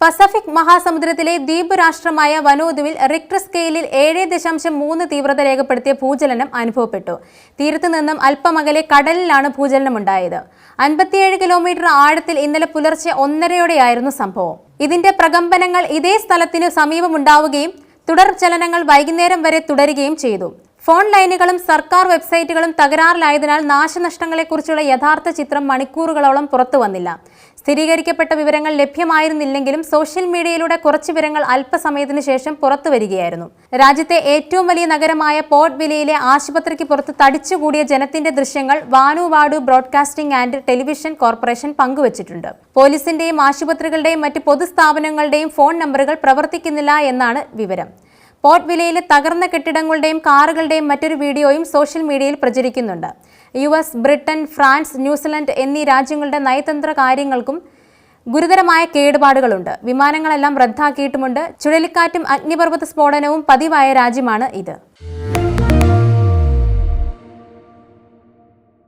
Pacific മഹാസമുദ്രത്തിലെ ദ്വീപ് രാഷ്ട്രമായ വനോദുവിൽ Richter സ്കെയിലിൽ ഏഴ് ദശാംശം മൂന്ന് തീവ്രത രേഖപ്പെടുത്തിയ ഭൂചലനം അനുഭവപ്പെട്ടു. തീരത്ത് നിന്നും അല്പമകലെ കടലിലാണ് ഭൂചലനം ഉണ്ടായത്. അൻപത്തിയേഴ് കിലോമീറ്റർ ആഴത്തിൽ ഇന്നലെ പുലർച്ചെ ഒന്നരയോടെയായിരുന്നു സംഭവം. ഇതിന്റെ പ്രകമ്പനങ്ങൾ ഇതേ സ്ഥലത്തിന് സമീപമുണ്ടാവുകയും തുടർ ചലനങ്ങൾ വൈകുന്നേരം വരെ തുടരുകയും ചെയ്തു. ഫോൺ ലൈനുകളും സർക്കാർ വെബ്സൈറ്റുകളും തകരാറിലായതിനാൽ നാശനഷ്ടങ്ങളെക്കുറിച്ചുള്ള യഥാർത്ഥ ചിത്രം മണിക്കൂറുകളോളം പുറത്തു വന്നില്ല. സ്ഥിരീകരിക്കപ്പെട്ട വിവരങ്ങൾ ലഭ്യമായിരുന്നില്ലെങ്കിലും സോഷ്യൽ മീഡിയയിലൂടെ കുറച്ച് വിവരങ്ങൾ അല്പസമയത്തിന് ശേഷം പുറത്തു വരികയായിരുന്നു. രാജ്യത്തെ ഏറ്റവും വലിയ നഗരമായ പോർട്ട് വിലയിലെ ആശുപത്രിക്ക് പുറത്ത് തടിച്ചുകൂടിയ ജനത്തിന്റെ ദൃശ്യങ്ങൾ Vanuatu broadcasting and television corporation പങ്കുവച്ചിട്ടുണ്ട്. പോലീസിന്റെയും ആശുപത്രികളുടെയും മറ്റ് പൊതുസ്ഥാപനങ്ങളുടെയും ഫോൺ നമ്പറുകൾ പ്രവർത്തിക്കുന്നില്ല എന്നാണ് വിവരം. പോർട്ട് വിലയിലെ തകർന്ന കെട്ടിടങ്ങളുടെയും കാറുകളുടെയും മറ്റൊരു വീഡിയോയും സോഷ്യൽ മീഡിയയിൽ പ്രചരിക്കുന്നുണ്ട്. U S Britain France New Zealand എന്നീ രാജ്യങ്ങളുടെ നയതന്ത്ര കാര്യങ്ങൾക്കും ഗുരുതരമായ കേടുപാടുകളുണ്ട്. വിമാനങ്ങളെല്ലാം റദ്ദാക്കിയിട്ടുമുണ്ട്. ചുഴലിക്കാറ്റും അഗ്നിപർവത സ്ഫോടനവും പതിവായ രാജ്യമാണ് ഇത്.